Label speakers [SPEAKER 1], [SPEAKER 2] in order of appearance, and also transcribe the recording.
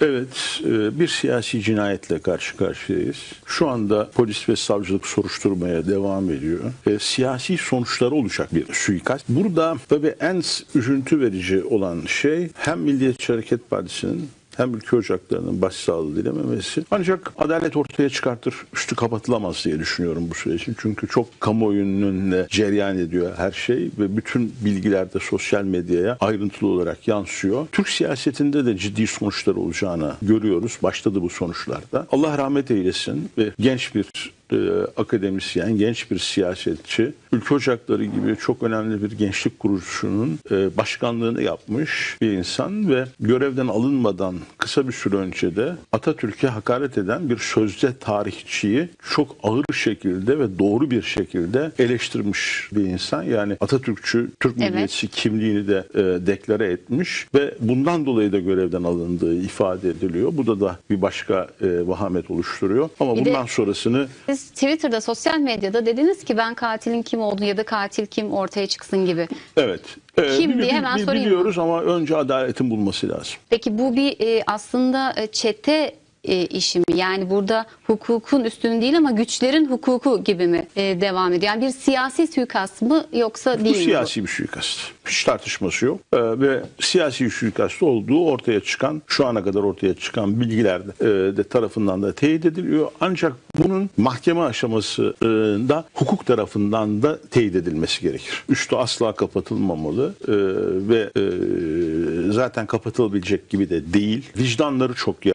[SPEAKER 1] Evet, e, bir siyasi cinayetle karşı karşıyayız. Şu anda polis ve savcılık soruşturmaya devam ediyor. E, siyasi sonuçları olacak bir suikast. Burada tabii en üzüntü verici olan şey hem Milliyetçi Hareket Partisi'nin hem ülke ocaklarının başsağlığı dilememesi. Ancak adalet ortaya çıkartır, üstü kapatılamaz diye düşünüyorum bu sürecin. Çünkü çok kamuoyunun önüne cereyan ediyor her şey ve bütün bilgiler de sosyal medyaya ayrıntılı olarak yansıyor. Türk siyasetinde de ciddi sonuçlar olacağını görüyoruz. Başladı bu sonuçlarda. Allah rahmet eylesin ve genç bir e, akademisyen, genç bir siyasetçi, Ülke Ocakları gibi çok önemli bir gençlik kuruluşunun e, başkanlığını yapmış bir insan ve görevden alınmadan kısa bir süre önce de Atatürk'e hakaret eden bir sözde tarihçiyi çok ağır şekilde ve doğru bir şekilde eleştirmiş bir insan. Yani Atatürkçü, Türk
[SPEAKER 2] Evet.
[SPEAKER 1] milliyetçi kimliğini de e, deklare etmiş ve bundan dolayı da görevden alındığı ifade ediliyor. Bu da da bir başka e, vahamet oluşturuyor. Ama
[SPEAKER 2] Bir de-
[SPEAKER 1] bundan sonrasını
[SPEAKER 2] Siz Twitter'da, sosyal medyada dediniz ki ben katilin kim olduğunu ya da katil kim ortaya çıksın gibi.
[SPEAKER 1] Evet. Ee,
[SPEAKER 2] Kim diye hemen sorayım
[SPEAKER 1] Biliyoruz ama önce adaletin bulması lazım.
[SPEAKER 2] Peki bu bir e, aslında e, çete e, işi mi? Yani burada hukukun üstün değil ama güçlerin hukuku gibi mi e, devam ediyor? Yani bir siyasi suikast mı yoksa
[SPEAKER 1] Bu
[SPEAKER 2] değil mi?
[SPEAKER 1] siyasi bir suikast. Hiç tartışması yok. Ee, ve siyasi suikast olduğu ortaya çıkan, şu ana kadar ortaya çıkan bilgiler de, e, de tarafından da teyit ediliyor. Ancak bunun mahkeme aşamasında hukuk tarafından da teyit edilmesi gerekir. Üstü asla kapatılmamalı e, ve e, zaten kapatılabilecek gibi de değil. Vicdanları çok